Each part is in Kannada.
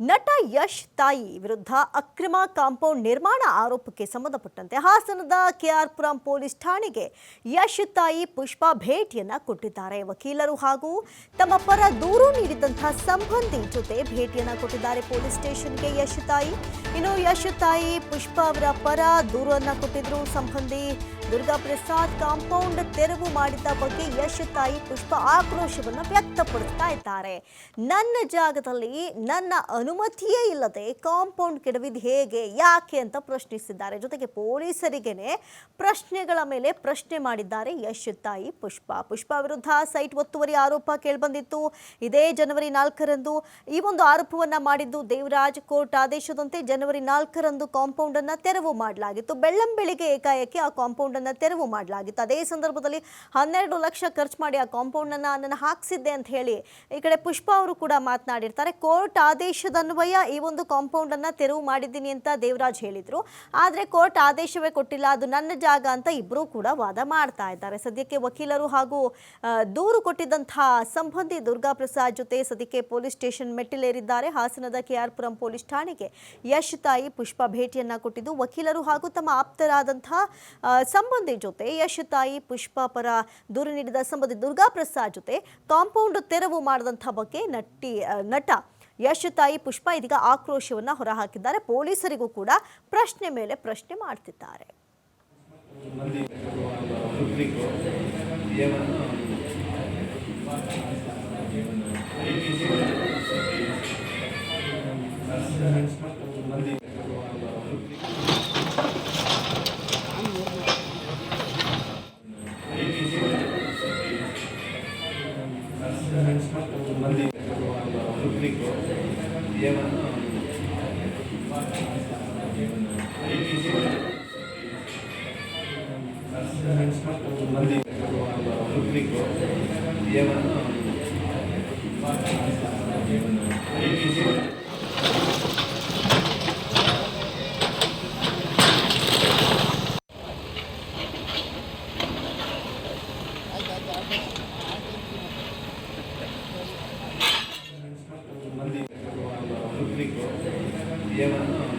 ನಟ ಯಶ್ ತಾಯಿ ವಿರುದ್ಧ ಅಕ್ರಮ ಕಾಂಪೌಂಡ್ ನಿರ್ಮಾಣ ಆರೋಪಕ್ಕೆ ಸಂಬಂಧಪಟ್ಟಂತೆ ಹಾಸನದ ಕೆಆರ್ಪುರಂ ಪೊಲೀಸ್ ಠಾಣೆಗೆ ಯಶ್ ತಾಯಿ ಪುಷ್ಪಾ ಭೇಟಿಯನ್ನ ಕೊಟ್ಟಿದ್ದಾರೆ. ವಕೀಲರು ಹಾಗೂ ತಮ್ಮ ಪರ ದೂರು ನೀಡಿದಂತಹ ಸಂಬಂಧಿ ಜೊತೆ ಭೇಟಿಯನ್ನ ಕೊಟ್ಟಿದ್ದಾರೆ ಪೊಲೀಸ್ ಸ್ಟೇಷನ್ಗೆ ಯಶ್ ತಾಯಿ. ಇನ್ನು ಯಶ್ ತಾಯಿ ಪುಷ್ಪಾ ಅವರ ಪರ ದೂರನ್ನ ಕೊಟ್ಟಿದ್ರು. ಸಂಬಂಧಿ ದುರ್ಗಾ ಪ್ರಸಾದ್ ಕಾಂಪೌಂಡ್ ತೆರವು ಮಾಡಿದ ಬಗ್ಗೆ ಯಶ್ ತಾಯಿ ಪುಷ್ಪ ಆಕ್ರೋಶವನ್ನು ವ್ಯಕ್ತಪಡಿಸ್ತಾ ಇದ್ದಾರೆ. ನನ್ನ ಜಾಗದಲ್ಲಿ ನನ್ನ ಅನುಮತಿಯೇ ಇಲ್ಲದೆ ಕಾಂಪೌಂಡ್ ಕೆಡವಿದ್ ಹೇಗೆ, ಯಾಕೆ ಅಂತ ಪ್ರಶ್ನಿಸಿದ್ದಾರೆ. ಜೊತೆಗೆ ಪೊಲೀಸರಿಗೇನೆ ಪ್ರಶ್ನೆಗಳ ಮೇಲೆ ಪ್ರಶ್ನೆ ಮಾಡಿದ್ದಾರೆ ಯಶ್ ತಾಯಿ ಪುಷ್ಪ. ಪುಷ್ಪ ವಿರುದ್ಧ ಸೈಟ್ ಒತ್ತುವರಿ ಆರೋಪ ಕೇಳಿಬಂದಿತ್ತು. ಇದೇ ಜನವರಿ ನಾಲ್ಕರಂದು ಈ ಒಂದು ಆರೋಪವನ್ನ ಮಾಡಿದ್ದು ದೇವರಾಜ್ ಕೋರ್ಟ್ ಆದೇಶದಂತೆ ಜನವರಿ ನಾಲ್ಕರಂದು ಕಾಂಪೌಂಡ್ ಅನ್ನ ತೆರವು ಮಾಡಲಾಗಿತ್ತು. ಬೆಳ್ಳಂಬೆಳಿಗ್ಗೆ ಏಕಾಏಕಿ ಆ ಕಾಂಪೌಂಡ್ ಅನ್ನ ತೆರವು ಮಾಡಲಾಗಿತ್ತು. ಅದೇ ಸಂದರ್ಭದಲ್ಲಿ ಹನ್ನೆರಡು ಲಕ್ಷ ಖರ್ಚು ಮಾಡಿ ಆ ಕಾಂಪೌಂಡ್ ಅನ್ನ ಹಾಕಿಸಿದ್ದೆ ಅಂತ ಹೇಳಿ ಈ ಕಡೆ ಪುಷ್ಪ ಅವರು ಕೂಡ ಮಾತನಾಡಿರ್ತಾರೆ. ಕೋರ್ಟ್ ಆದೇಶದನ್ವಯ ಈ ಒಂದು ಕಾಂಪೌಂಡ್ ಅನ್ನ ತೆರವು ಮಾಡಿದ್ದೀನಿ ಅಂತ ದೇವರಾಜ್ ಹೇಳಿದ್ರು. ಆದ್ರೆ ಕೋರ್ಟ್ ಆದೇಶವೇ ಕೊಟ್ಟಿಲ್ಲ, ಅದು ನನ್ನ ಜಾಗ ಅಂತ ಇಬ್ಬರೂ ಕೂಡ ವಾದ ಮಾಡ್ತಾ ಇದ್ದಾರೆ. ಸದ್ಯಕ್ಕೆ ವಕೀಲರು ಹಾಗೂ ದೂರು ಕೊಟ್ಟಿದ್ದಂತಹ ಸಂಬಂಧಿ ದುರ್ಗಾ ಪ್ರಸಾದ್ ಜೊತೆ ಸದ್ಯಕ್ಕೆ ಪೊಲೀಸ್ ಸ್ಟೇಷನ್ ಮೆಟ್ಟಿಲೇರಿದ್ದಾರೆ. ಹಾಸನದ ಕೆಆರ್ಪುರಂ ಪೊಲೀಸ್ ಠಾಣೆಗೆ ಯಶ್ ತಾಯಿ ಪುಷ್ಪ ಭೇಟಿಯನ್ನ ಕೊಟ್ಟಿದ್ದು, ವಕೀಲರು ಹಾಗೂ ತಮ್ಮ ಆಪ್ತರಾದಂತಹ ಸಂಬಂಧಿ ಜೊತೆ ಯಶ್ ತಾಯಿ ಪುಷ್ಪ ಪರ ದೂರು ನೀಡಿದ ಸಂಬಂಧಿ ದುರ್ಗಾ ಪ್ರಸಾದ್ ಜೊತೆ ಕಾಂಪೌಂಡ್ ತೆರವು ಮಾಡಿದಂಥ ಬಗ್ಗೆ ನಟಿ ನಟ ಯಶ್ ತಾಯಿ ಪುಷ್ಪ ಇದೀಗ ಆಕ್ರೋಶವನ್ನ ಹೊರಹಾಕಿದ್ದಾರೆ. ಪೊಲೀಸರಿಗೂ ಕೂಡ ಪ್ರಶ್ನೆ ಮೇಲೆ ಪ್ರಶ್ನೆ ಮಾಡ್ತಿದ್ದಾರೆ. ಮಂದಿ ರುಬ್ರಿಕ್ಕು ಏವನ್ನು ಮಂದಿ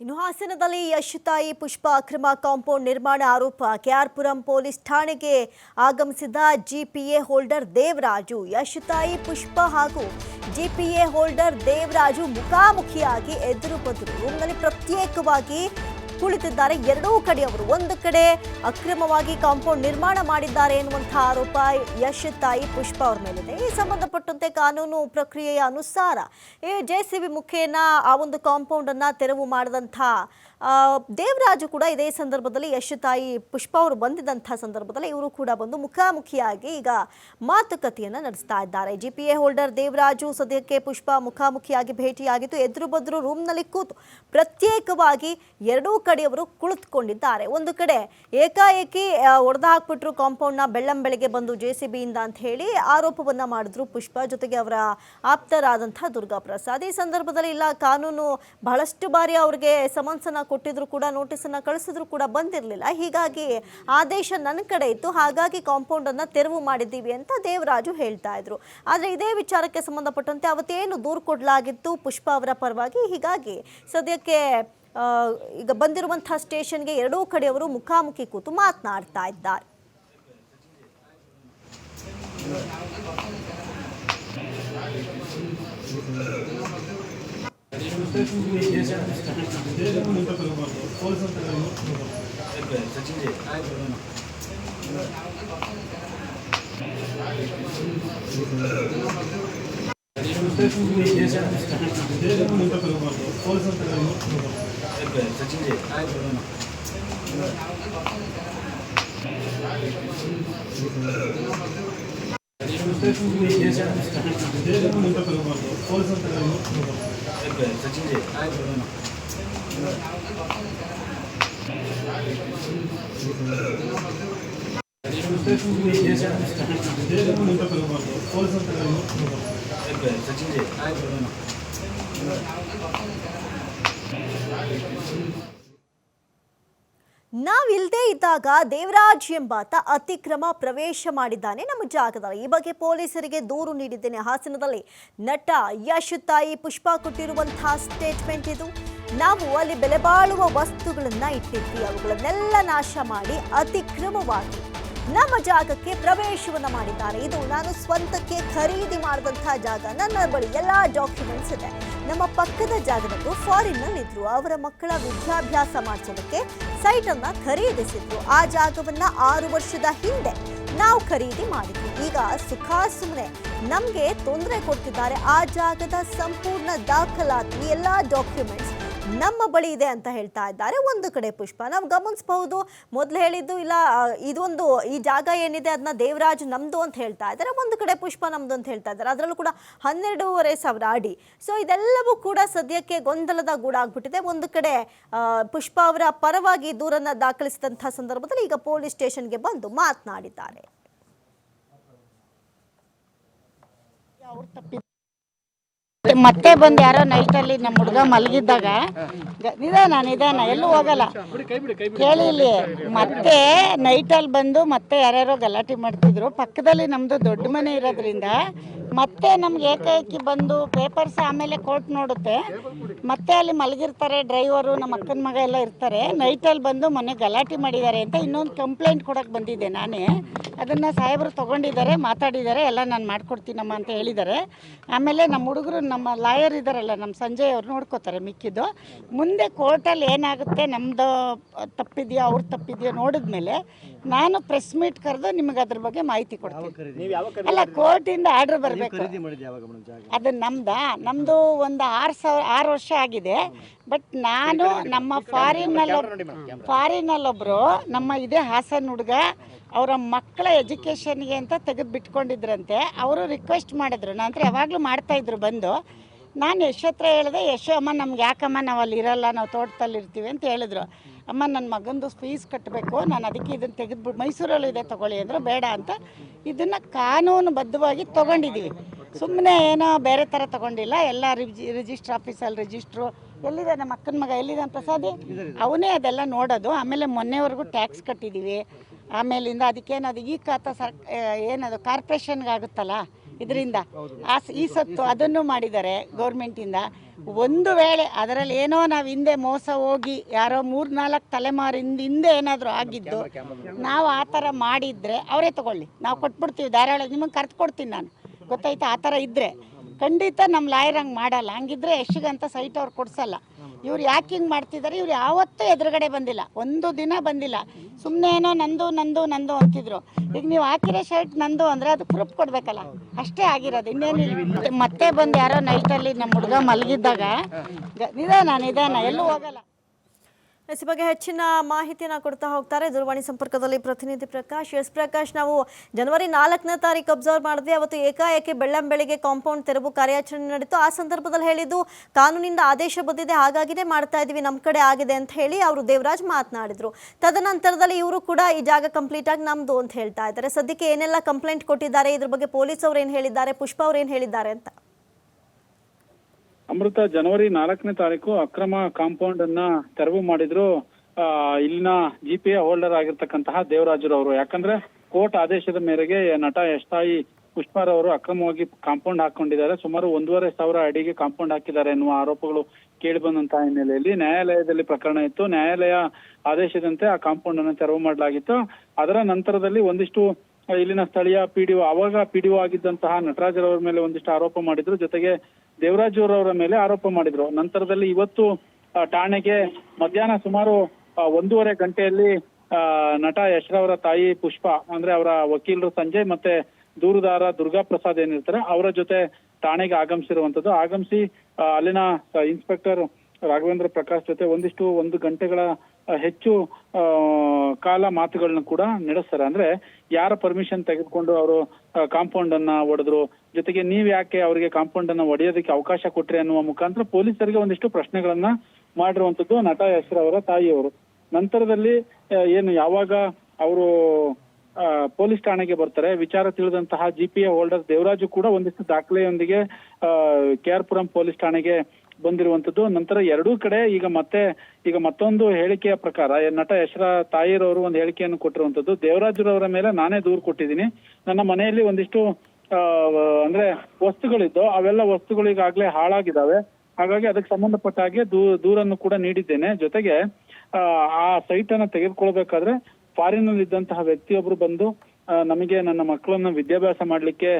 ಇನ್ನು ಹಾಸನದಲ್ಲಿ ಯಶ್ ತಾಯಿ ಪುಷ್ಪ ಅಕ್ರಮ ಕಾಂಪೌಂಡ್ ನಿರ್ಮಾಣ ಆರೋಪ. ಕೆಆರ್ಪುರಂ ಪೊಲೀಸ್ ಠಾಣೆಗೆ ಆಗಮಿಸಿದ ಜಿಪಿಎ ಹೋಲ್ಡರ್ ದೇವರಾಜು. ಯಶ್ ತಾಯಿ ಪುಷ್ಪ ಹಾಗೂ ಜಿಪಿಎ ಹೋಲ್ಡರ್ ದೇವರಾಜು ಮುಖಾಮುಖಿಯಾಗಿ ಎದುರು ಬದುರು. ಪ್ರತ್ಯೇಕವಾಗಿ ಕುಳಿತಿದ್ದಾರೆ. ಎರಡೂ ಕಡೆಯವರು ಒಂದು ಕಡೆ ಅಕ್ರಮವಾಗಿ ಕಾಂಪೌಂಡ್ ನಿರ್ಮಾಣ ಮಾಡಿದ್ದಾರೆ ಎನ್ನುವಂತಹ ಆರೋಪ ಯಶ್ ತಾಯಿ ಪುಷ್ಪ ಅವರ ಮೇಲಿದೆ. ಈ ಸಂಬಂಧಪಟ್ಟಂತೆ ಕಾನೂನು ಪ್ರಕ್ರಿಯೆಯ ಅನುಸಾರ ಈ ಜೆ ಸಿ ಬಿ ಮುಖೇನ ಆ ಒಂದು ಕಾಂಪೌಂಡ್ ಅನ್ನ ತೆರವು ಮಾಡಿದಂಥ ದೇವರಾಜು ಕೂಡ ಇದೇ ಸಂದರ್ಭದಲ್ಲಿ ಯಶ್ ತಾಯಿ ಪುಷ್ಪ ಅವರು ಬಂದಿದ್ದಂಥ ಸಂದರ್ಭದಲ್ಲಿ ಇವರು ಕೂಡ ಬಂದು ಮುಖಾಮುಖಿಯಾಗಿ ಈಗ ಮಾತುಕತೆಯನ್ನು ನಡೆಸ್ತಾ ಇದ್ದಾರೆ. G P A holder Devaraju ಸದ್ಯಕ್ಕೆ ಪುಷ್ಪ ಮುಖಾಮುಖಿಯಾಗಿ ಭೇಟಿಯಾಗಿದ್ದು, ಎದುರು ಬದ್ರು ರೂಮ್ನಲ್ಲಿ ಕೂತು ಪ್ರತ್ಯೇಕವಾಗಿ ಎರಡೂ ಕಡೆಯವರು ಕುಳಿತುಕೊಂಡಿದ್ದಾರೆ. ಒಂದು ಕಡೆ ಏಕಾಏಕಿ ಒಡೆದು ಹಾಕ್ಬಿಟ್ರು ಕಾಂಪೌಂಡ್ನ ಬೆಳ್ಳಂಬೆಳಗ್ಗೆ ಬಂದು ಜೆ ಸಿ ಬಿಯಿಂದ ಅಂತ ಹೇಳಿ ಆರೋಪವನ್ನ ಮಾಡಿದ್ರು ಪುಷ್ಪ, ಜೊತೆಗೆ ಅವರ ಆಪ್ತರಾದಂಥ ದುರ್ಗಾ ಪ್ರಸಾದ್ ಈ ಸಂದರ್ಭದಲ್ಲಿ ಇಲ್ಲ, ಕಾನೂನು ಬಹಳಷ್ಟು ಬಾರಿ ಅವ್ರಿಗೆ ಸಮನ್ಸನ್ನ ಕೊಟ್ಟಿದ್ರು ಕೂಡ ನೋಟಿಸನ್ನ ಕಳಿಸಿದ್ರು ಕೂಡ ಬಂದಿರಲಿಲ್ಲ. ಹೀಗಾಗಿ ಆದೇಶ ನನ್ನ ಕಡೆ ಇತ್ತು. ಹಾಗಾಗಿ ಕಾಂಪೌಂಡ್ ಅನ್ನ ತೆರವು ಮಾಡಿದ್ದೀವಿ ಅಂತ ದೇವರಾಜು ಹೇಳ್ತಾ ಇದ್ರು. ಆದ್ರೆ ಇದೇ ವಿಚಾರಕ್ಕೆ ಸಂಬಂಧಪಟ್ಟಂತೆ ಅವತ್ತೇನು ದೂರು ಕೊಡಲಾಗಿತ್ತು ಪುಷ್ಪ ಅವರ ಪರವಾಗಿ? ಹೀಗಾಗಿ ಸದ್ಯಕ್ಕೆ ಈಗ ಬಂದಿರುವಂತಹ ಸ್ಟೇಷನ್ಗೆ ಎರಡೂ ಕಡೆಯವರು ಮುಖಾಮುಖಿ ಕೂತು ಮಾತನಾಡ್ತಾ ಇದ್ದಾರೆ. ಸಚಿನ್ ಜಿ ಸಚಿನ್ ಜಿ ಸಚಿನ್ ಜಿ ಸಚಿನ್ ಜಿ ನಾವಿಲ್ದೇ ಇದ್ದಾಗ ದೇವರಾಜ್ ಎಂಬಾತ ಅತಿಕ್ರಮ ಪ್ರವೇಶ ಮಾಡಿದ್ದಾನೆ ನಮ್ಮ ಜಾಗದಲ್ಲಿ. ಈ ಬಗ್ಗೆ ಪೊಲೀಸರಿಗೆ ದೂರು ನೀಡಿದ್ದೇನೆ. ಹಾಸನದಲ್ಲಿ ನಟ ಯಶ್ ತಾಯಿ ಪುಷ್ಪ ಕೊಟ್ಟಿರುವಂತಹ ಸ್ಟೇಟ್ಮೆಂಟ್ ಇದು. ನಾವು ಅಲ್ಲಿ ಬೆಲೆ ಬಾಳುವ ವಸ್ತುಗಳನ್ನ ಇಟ್ಟಿದ್ವಿ. ಅವುಗಳನ್ನೆಲ್ಲ ನಾಶ ಮಾಡಿ ಅತಿಕ್ರಮವಾಗಿ ನಮ್ಮ ಜಾಗಕ್ಕೆ ಪ್ರವೇಶವನ್ನ ಮಾಡಿದ್ದಾರೆ. ಇದು ನಾನು ಸ್ವಂತಕ್ಕೆ ಖರೀದಿ ಮಾಡಿದಂತಹ ಜಾಗ. ನನ್ನ ಬಳಿ ಎಲ್ಲ ಡಾಕ್ಯುಮೆಂಟ್ಸ್ ಇದೆ. ನಮ್ಮ ಪಕ್ಕದ ಜಾಗದಲ್ಲೂ ಫಾರಿನ್ನಲ್ಲಿ ಇದ್ರು ಅವರ ಮಕ್ಕಳ ವಿದ್ಯಾಭ್ಯಾಸ ಮಾಡಿಸೋದಕ್ಕೆ ಸೈಟನ್ನು ಖರೀದಿಸಿದ್ರು. ಆ ಜಾಗವನ್ನ ಆರು ವರ್ಷದ ಹಿಂದೆ ನಾವು ಖರೀದಿ ಮಾಡಿದ್ವಿ. ಈಗ ಸುಖ ಸುಮ್ಮನೆ ನಮ್ಗೆ ತೊಂದರೆ ಕೊಡ್ತಿದ್ದಾರೆ. ಆ ಜಾಗದ ಸಂಪೂರ್ಣ ದಾಖಲಾತಿ, ಎಲ್ಲಾ ಡಾಕ್ಯುಮೆಂಟ್ಸ್ ನಮ್ಮ ಬಳಿ ಇದೆ ಅಂತ ಹೇಳ್ತಾ ಇದ್ದಾರೆ. ಒಂದು ಕಡೆ ಪುಷ್ಪ. ನಾವು ಗಮನಿಸಬಹುದು, ಮೊದಲು ಹೇಳಿದ್ದು ಇಲ್ಲ ಇದೊಂದು ಈ ಜಾಗ ಏನಿದೆ ಅದನ್ನ ದೇವರಾಜ್ ನಮ್ದು ಅಂತ ಹೇಳ್ತಾ ಇದ್ದಾರೆ. ಒಂದು ಕಡೆ ಪುಷ್ಪ ನಮ್ದು ಅಂತ ಹೇಳ್ತಾ ಇದ್ದಾರೆ. ಅದರಲ್ಲೂ ಕೂಡ ಹನ್ನೆರಡೂವರೆ ಸಾವಿರ ಅಡಿ. ಸೊ ಇದೆಲ್ಲವೂ ಕೂಡ ಸದ್ಯಕ್ಕೆ ಗೊಂದಲದ ಗೂಡಾಗ್ಬಿಟ್ಟಿದೆ. ಒಂದು ಕಡೆ ಪುಷ್ಪ ಅವರ ಪರವಾಗಿ ದೂರನ್ನ ದಾಖಲಿಸಿದಂತಹ ಸಂದರ್ಭದಲ್ಲಿ ಈಗ ಪೊಲೀಸ್ ಸ್ಟೇಷನ್ಗೆ ಬಂದು ಮಾತನಾಡಿದ್ದಾರೆ. ಮತ್ತೆ ಬಂದು ಯಾರೋ ನೈಟಲ್ಲಿ ನಮ್ಮ ಹುಡುಗ ಮಲಗಿದ್ದಾಗ ನಿಧಾನ ನಿಧಾನ, ಎಲ್ಲೂ ಹೋಗಲ್ಲ. ಕೇಳಿ ಇಲ್ಲಿ, ಮತ್ತೆ ನೈಟಲ್ಲಿ ಬಂದು ಮತ್ತೆ ಯಾರ್ಯಾರೋ ಗಲಾಟೆ ಮಾಡ್ತಿದ್ರು. ಪಕ್ಕದಲ್ಲಿ ನಮ್ಮದು ದೊಡ್ಡ ಮನೆ ಇರೋದ್ರಿಂದ ಮತ್ತೆ ನಮ್ಗೆ ಏಕಾಏಕಿ ಬಂದು ಪೇಪರ್ಸ್ ಆಮೇಲೆ ಕೋರ್ಟ್ ನೋಡುತ್ತೆ. ಮತ್ತೆ ಅಲ್ಲಿ ಮಲಗಿರ್ತಾರೆ ಡ್ರೈವರು ನಮ್ಮ ಅಕ್ಕನ ಮಗ ಎಲ್ಲ ಇರ್ತಾರೆ. ನೈಟಲ್ಲಿ ಬಂದು ಮೊನ್ನೆ ಗಲಾಟೆ ಮಾಡಿದ್ದಾರೆ ಅಂತ ಇನ್ನೊಂದು ಕಂಪ್ಲೇಂಟ್ ಕೊಡಕ್ಕೆ ಬಂದಿದ್ದೆ ನಾನೇ. ಅದನ್ನು ಸಾಹೇಬರು ತೊಗೊಂಡಿದ್ದಾರೆ, ಮಾತಾಡಿದ್ದಾರೆ, ಎಲ್ಲ ನಾನು ಮಾಡಿಕೊಡ್ತೀನಮ್ಮ ಅಂತ ಹೇಳಿದ್ದಾರೆ. ಆಮೇಲೆ ನಮ್ಮ ಹುಡುಗರು, ನಮ್ಮ ಲಾಯರ್ ಇದ್ದಾರಲ್ಲ ನಮ್ಮ ಸಂಜಯ್ ಅವ್ರು ನೋಡ್ಕೋತಾರೆ ಮಿಕ್ಕಿದ್ದು. ಮುಂದೆ ಕೋರ್ಟಲ್ಲಿ ಏನಾಗುತ್ತೆ ನಮ್ಮದು ತಪ್ಪಿದೆಯೋ, ಅವ್ರು ತಪ್ಪಿದೆಯೋ ನೋಡಿದ್ಮೇಲೆ ನಾನು ಪ್ರೆಸ್ ಮೀಟ್ ಕರೆದು ನಿಮಗೆ ಅದ್ರ ಬಗ್ಗೆ ಮಾಹಿತಿ ಕೊಡ್ತೀನಿ. ಅಲ್ಲ ಕೋರ್ಟಿಂದ ಆರ್ಡರ್ ಬರಬೇಕು? ಅದು ನಮ್ದ? ನಮ್ಮದು ಒಂದು ಆರು ಸಾವಿರ ಆರು ವರ್ಷ ಆಗಿದೆ. ಬಟ್ ನಾನು ನಮ್ಮ ಫಾರಿನಲ್ಲಿ ಫಾರಿನಲ್ಲೊಬ್ಬರು ನಮ್ಮ ಇದೇ ಹಾಸನ್ ಹುಡುಗ ಅವರ ಮಕ್ಕಳ ಎಜುಕೇಷನ್ಗೆ ಅಂತ ತೆಗೆದು ಬಿಟ್ಕೊಂಡಿದ್ರಂತೆ. ಅವರು ರಿಕ್ವೆಸ್ಟ್ ಮಾಡಿದ್ರು. ನಂತರ ಯಾವಾಗಲೂ ಮಾಡ್ತಾಯಿದ್ರು ಬಂದು. ನಾನು ಯಶ್ ಹತ್ರ ಹೇಳಿದೆ ಯಶೋ ಅಮ್ಮ ನಮ್ಗೆ ಯಾಕಮ್ಮ ನಾವು ಅಲ್ಲಿ ಇರಲ್ಲ ನಾವು ತೋಟದಲ್ಲಿ ಇರ್ತೀವಿ ಅಂತ ಹೇಳಿದ್ರು. ಅಮ್ಮ ನನ್ನ ಮಗಂದು ಫೀಸ್ ಕಟ್ಟಬೇಕು ನಾನು ಅದಕ್ಕೆ ಇದನ್ನು ತೆಗೆದ್ಬಿಟ್ಟು ಮೈಸೂರಲ್ಲಿ ಇದೆ ತೊಗೊಳ್ಳಿ ಅಂದ್ರೆ ಬೇಡ ಅಂತ ಇದನ್ನು ಕಾನೂನುಬದ್ಧವಾಗಿ ತೊಗೊಂಡಿದ್ದೀವಿ ಸುಮ್ಮನೆ ಏನೋ ಬೇರೆ ಥರ ತೊಗೊಂಡಿಲ್ಲ, ಎಲ್ಲ ರಿಜಿ ರಿಜಿಸ್ಟ್ರ್ ಆಫೀಸಲ್ಲಿ ರಿಜಿಸ್ಟ್ರು ಎಲ್ಲಿದೆ ನಮ್ಮ ಅಕ್ಕನ ಮಗ, ಎಲ್ಲಿದೆ ಪ್ರಸಾದಿ? ಅವನೇ ಅದೆಲ್ಲ ನೋಡೋದು, ಆಮೇಲೆ ಮೊನ್ನೆವರೆಗೂ ಟ್ಯಾಕ್ಸ್ ಕಟ್ಟಿದ್ದೀವಿ ಆಮೇಲಿಂದ ಅದಕ್ಕೇನದು ಈ ಖಾತಾ ಸರ್ ಏನದು ಕಾರ್ಪೊರೇಷನ್ಗೆ ಆಗುತ್ತಲ್ಲ ಇದರಿಂದ ಆ ಈ ಸತ್ತು ಅದನ್ನು ಮಾಡಿದ್ದಾರೆ ಗೌರ್ಮೆಂಟಿಂದ ಒಂದು ವೇಳೆ ಅದರಲ್ಲಿ ಏನೋ ನಾವು ಹಿಂದೆ ಮೋಸ ಹೋಗಿ ಯಾರೋ ಮೂರು ನಾಲ್ಕು ತಲೆಮಾರಿಂದ ಹಿಂದೆ ಏನಾದರೂ ಆಗಿದ್ದು ನಾವು ಆ ಥರ ಮಾಡಿದರೆ ಅವರೇ ತಗೊಳ್ಳಿ. ನಾವು ಕೊಟ್ಬಿಡ್ತೀವಿ ಧಾರಾಳ ನಿಮಗೆ ಕರ್ತು ಕೊಡ್ತೀನಿ ನಾನು. ಗೊತ್ತಾಯ್ತಾ? ಆ ಥರ ಇದ್ದರೆ ಖಂಡಿತ ನಮ್ಮ ಲಾಯರ್ ಹಂಗೆ ಮಾಡಲ್ಲ. ಹಂಗಿದ್ರೆ ಯಶಿಗಂತ ಸೈಟ್ ಅವ್ರು ಕೊಡ್ಸಲ್ಲ. ಇವ್ರು ಯಾಕೆ ಹಿಂಗೆ ಮಾಡ್ತಿದ್ದಾರೆ ಇವ್ರು ಯಾವತ್ತೂ ಎದುರುಗಡೆ ಬಂದಿಲ್ಲ. ಒಂದು ದಿನ ಬಂದಿಲ್ಲ. ಸುಮ್ಮನೆ ಏನೋ ನಂದು ನಂದು ನಂದು ಅಂತಿದ್ರು. ಈಗ ನೀವು ಹಾಕಿರೋ ಶರ್ಟ್ ನಂದು ಅಂದರೆ ಅದು ಪ್ರೂಫ್ ಕೊಡಬೇಕಲ್ಲ. ಅಷ್ಟೇ ಆಗಿರೋದು. ಇನ್ನೇನು ಮತ್ತೆ ಬಂದು ಯಾರೋ ನೈಟಲ್ಲಿ ನಮ್ಮ ಹುಡುಗ ಮಲಗಿದ್ದಾಗ ನಿಧಾನ ನಿಧಾನ. ಎಲ್ಲೂ ಹೋಗಲ್ಲ. ಎಸ್ ಬಗ್ಗೆ ಹೆಚ್ಚಿನ ಮಾಹಿತಿಯನ್ನು ಕೊಡ್ತಾ ಹೋಗ್ತಾರೆ ದೂರವಾಣಿ ಸಂಪರ್ಕದಲ್ಲಿ ಪ್ರತಿನಿಧಿ ಪ್ರಕಾಶ್. ಎಸ್, ಪ್ರಕಾಶ್, ನಾವು ಜನವರಿ ನಾಲ್ಕನೇ ತಾರೀಕು ಅಬ್ಸರ್ವ್ ಮಾಡಿದ್ವಿ. ಅವತ್ತು ಏಕಾಏಕಿ ಬೆಳ್ಳಂ ಬೆಳಿಗ್ಗೆ ಕಾಂಪೌಂಡ್ ತೆರವು ಕಾರ್ಯಾಚರಣೆ ನಡೀತು ಆ ಸಂದರ್ಭದಲ್ಲಿ ಹೇಳಿದ್ದು, ಕಾನೂನಿಂದ ಆದೇಶ ಬಂದಿದೆ ಹಾಗಾಗಿನೇ ಮಾಡ್ತಾ ಇದ್ದೀವಿ ನಮ್ಮ ಕಡೆ ಆಗಿದೆ ಅಂತ ಹೇಳಿ ಅವರು ದೇವರಾಜ್ ಮಾತನಾಡಿದ್ರು. ತದನಂತರದಲ್ಲಿ ಇವರು ಕೂಡ ಈ ಜಾಗ ಕಂಪ್ಲೀಟ್ ಆಗಿ ನಮ್ದು ಅಂತ ಹೇಳ್ತಾ ಇದ್ದಾರೆ. ಸದ್ಯಕ್ಕೆ ಏನೆಲ್ಲ ಕಂಪ್ಲೇಂಟ್ ಕೊಟ್ಟಿದ್ದಾರೆ, ಇದ್ರ ಬಗ್ಗೆ ಪೊಲೀಸ್ ಅವ್ರು ಏನು ಹೇಳಿದ್ದಾರೆ, ಪುಷ್ಪ ಅವ್ರು ಏನು ಹೇಳಿದ್ದಾರೆ ಅಂತ? ಅಮೃತ ಜನವರಿ ನಾಲ್ಕನೇ ತಾರೀಕು ಅಕ್ರಮ ಕಾಂಪೌಂಡ್ ಅನ್ನ ತೆರವು ಮಾಡಿದ್ರು ಇಲ್ಲಿನ ಜಿ ಪಿ ಹೋಲ್ಡರ್ ಆಗಿರ್ತಕ್ಕಂತಹ ದೇವರಾಜರವರು ಯಾಕಂದ್ರೆ ಕೋರ್ಟ್ ಆದೇಶದ ಮೇರೆಗೆ ನಟ ಎಸ್ತಾಯಿ ಪುಷ್ಪಾರ್ ಅವರು ಅಕ್ರಮವಾಗಿ ಕಾಂಪೌಂಡ್ ಹಾಕೊಂಡಿದ್ದಾರೆ. ಸುಮಾರು ಒಂದೂವರೆ ಸಾವಿರ ಅಡಿಗೆ ಕಾಂಪೌಂಡ್ ಹಾಕಿದ್ದಾರೆ ಎನ್ನುವ ಆರೋಪಗಳು ಕೇಳಿ ಬಂದಂತಹ ಹಿನ್ನೆಲೆಯಲ್ಲಿ. ನ್ಯಾಯಾಲಯದಲ್ಲಿ ಪ್ರಕರಣ ಇತ್ತು. ನ್ಯಾಯಾಲಯ ಆದೇಶದಂತೆ ಆ ಕಾಂಪೌಂಡ್ ಅನ್ನು ತೆರವು ಮಾಡಲಾಗಿತ್ತು. ಅದರ ನಂತರದಲ್ಲಿ ಒಂದಿಷ್ಟು ಇಲ್ಲಿನ ಸ್ಥಳೀಯ ಪಿಡಿಒ ಅವಾಗ ಪಿಡಿಒ ಆಗಿದ್ದಂತಹ ನಟರಾಜರವರ ಮೇಲೆ ಒಂದಿಷ್ಟು ಆರೋಪ ಮಾಡಿದ್ರು. ಜೊತೆಗೆ ದೇವರಾಜ್ ಅವರವರ ಮೇಲೆ ಆರೋಪ ಮಾಡಿದ್ರು. ನಂತರದಲ್ಲಿ ಇವತ್ತು ಠಾಣೆಗೆ ಮಧ್ಯಾಹ್ನ ಸುಮಾರು ಒಂದೂವರೆ ಗಂಟೆಯಲ್ಲಿ ನಟ ಯಶ್ರವರ ತಾಯಿ ಪುಷ್ಪ, ಅಂದ್ರೆ ಅವರ ವಕೀಲರು ಸಂಜಯ್ ಮತ್ತೆ ದೂರುದಾರ ದುರ್ಗಾ ಪ್ರಸಾದ್ ಏನಿರ್ತಾರೆ, ಅವರ ಜೊತೆ ಠಾಣೆಗೆ ಆಗಮಿಸಿರುವಂತದ್ದು ಆಗಮಿಸಿ ಅಲ್ಲಿನ ಇನ್ಸ್ಪೆಕ್ಟರ್ ರಾಘವೇಂದ್ರ ಪ್ರಕಾಶ್ ಜೊತೆ ಒಂದಿಷ್ಟು, ಒಂದು ಗಂಟೆಗಳ ಹೆಚ್ಚು ಕಾಲ ಮಾತುಗಳನ್ನ ಕೂಡ ನಡೆಸ್ತಾರೆ. ಅಂದ್ರೆ ಯಾರ ಪರ್ಮಿಷನ್ ತೆಗೆದುಕೊಂಡು ಅವರು ಕಾಂಪೌಂಡ್ ಅನ್ನ ಒಡೆದ್ರು ಜೊತೆಗೆ ನೀವ್ ಯಾಕೆ ಅವರಿಗೆ ಕಾಂಪೌಂಡ್ ಅನ್ನ ಒಡೆಯೋದಕ್ಕೆ ಅವಕಾಶ ಕೊಟ್ರಿ ಅನ್ನುವ ಮುಖಾಂತರ ಪೊಲೀಸರಿಗೆ ಒಂದಿಷ್ಟು ಪ್ರಶ್ನೆಗಳನ್ನ ಮಾಡಿರುವಂತದ್ದು ನಟ ಯಶ್ರವರ ತಾಯಿಯವರು. ನಂತರದಲ್ಲಿ ಏನು ಯಾವಾಗ ಅವರು ಪೊಲೀಸ್ ಠಾಣೆಗೆ ಬರ್ತಾರೆ, ವಿಚಾರ ತಿಳಿದಂತಹ G P A holder Devaraju ಕೂಡ ಒಂದಿಷ್ಟು ದಾಖಲೆಯೊಂದಿಗೆ ಕೆ ಆರ್ ಪುರಂ ಪೊಲೀಸ್ ಠಾಣೆಗೆ ಬಂದಿರುವಂತದ್ದು ನಂತರ ಎರಡೂ ಕಡೆ ಈಗ ಮತ್ತೆ, ಈಗ ಮತ್ತೊಂದು ಹೇಳಿಕೆಯ ಪ್ರಕಾರ ನಟ ಯಶ್ರ ತಾಯಿರವರು ಒಂದು ಹೇಳಿಕೆಯನ್ನು ಕೊಟ್ಟಿರುವಂತದ್ದು ದೇವರಾಜರವರ ಮೇಲೆ ನಾನೇ ದೂರು ಕೊಟ್ಟಿದ್ದೀನಿ. ನನ್ನ ಮನೆಯಲ್ಲಿ ಒಂದಿಷ್ಟು ಅಂದ್ರೆ ವಸ್ತುಗಳಿದ್ದು ಅವೆಲ್ಲ ವಸ್ತುಗಳು ಈಗಾಗಲೇ ಹಾಳಾಗಿದ್ದಾವೆ ಹಾಗಾಗಿ ಅದಕ್ಕೆ ಸಂಬಂಧಪಟ್ಟ ಹಾಗೆ ದೂರನ್ನು ಕೂಡ ನೀಡಿದ್ದೇನೆ. ಜೊತೆಗೆ ಆ, ಸೈಟ್ ಅನ್ನ ತೆಗೆದುಕೊಳ್ಬೇಕಾದ್ರೆ ಫಾರಿನ್ ಅಲ್ಲಿ ಇದ್ದಂತಹ ವ್ಯಕ್ತಿಯೊಬ್ರು ಬಂದು ನಮಗೆ ನನ್ನ ಮಕ್ಕಳನ್ನ ವಿದ್ಯಾಭ್ಯಾಸ ಮಾಡ್ಲಿಕ್ಕೆ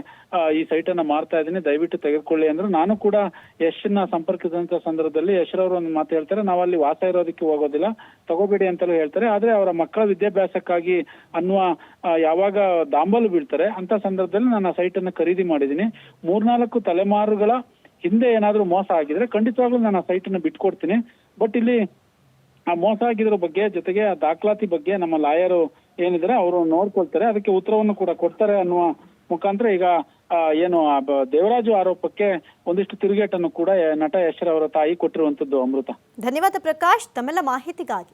ಈ ಸೈಟ್ ಅನ್ನ ಮಾರ್ತಾ ಇದ್ದೀನಿ. ದಯವಿಟ್ಟು ತೆಗೆದುಕೊಳ್ಳಿ ಅಂದ್ರೆ. ನಾನು ಕೂಡ ಯಶ್ನ ಸಂಪರ್ಕಿಸಿದಂತ ಸಂದರ್ಭದಲ್ಲಿ ಯಶ್ರವರು ಒಂದು ಮಾತು ಹೇಳ್ತಾರೆ. ನಾವು ಅಲ್ಲಿ ವಾಸ ಇರೋದಕ್ಕೆ ಹೋಗೋದಿಲ್ಲ. ತಗೋಬೇಡಿ ಅಂತಲೂ ಹೇಳ್ತಾರೆ. ಆದ್ರೆ ಅವರ ಮಕ್ಕಳ ವಿದ್ಯಾಭ್ಯಾಸಕ್ಕಾಗಿ ಅನ್ನುವ ಯಾವಾಗ ದಾಂಬಲು ಬೀಳ್ತಾರೆ, ಅಂತ ಸಂದರ್ಭದಲ್ಲಿ ನಾನು ಆ ಸೈಟ್ ಅನ್ನ ಖರೀದಿ ಮಾಡಿದ್ದೀನಿ. ಮೂರ್ನಾಲ್ಕು ತಲೆಮಾರುಗಳ ಹಿಂದೆ ಏನಾದ್ರೂ ಮೋಸ ಆಗಿದ್ರೆ ಖಂಡಿತವಾಗ್ಲೂ ನಾನು ಆ ಸೈಟ್ ಅನ್ನ ಬಿಟ್ಕೊಡ್ತೀನಿ. ಬಟ್ ಇಲ್ಲಿ ಆ ಮೋಸ ಆಗಿದ್ರ ಬಗ್ಗೆ, ಜೊತೆಗೆ ಆ ದಾಖಲಾತಿ ಬಗ್ಗೆ ನಮ್ಮ ಲಾಯರು ಏನಿದ್ರೆ ಅವರು ನೋಡ್ಕೊಳ್ತಾರೆ. ಅದಕ್ಕೆ ಉತ್ತರವನ್ನು ಕೂಡ ಕೊಡ್ತಾರೆ ಅನ್ನುವ ಮುಖಾಂತರ ಈಗ ಏನು ದೇವರಾಜು ಆರೋಪಕ್ಕೆ ಒಂದಿಷ್ಟು ತಿರುಗೇಟನ್ನು ಕೂಡ, ನಟ ಯಶರ್ ಅವರ ತಾಯಿ ಕೊಟ್ಟಿರುವಂತದ್ದು ಅಮೃತ. ಧನ್ಯವಾದ ಪ್ರಕಾಶ್, ತಮ್ಮೆಲ್ಲ ಮಾಹಿತಿಗಾಗಿ.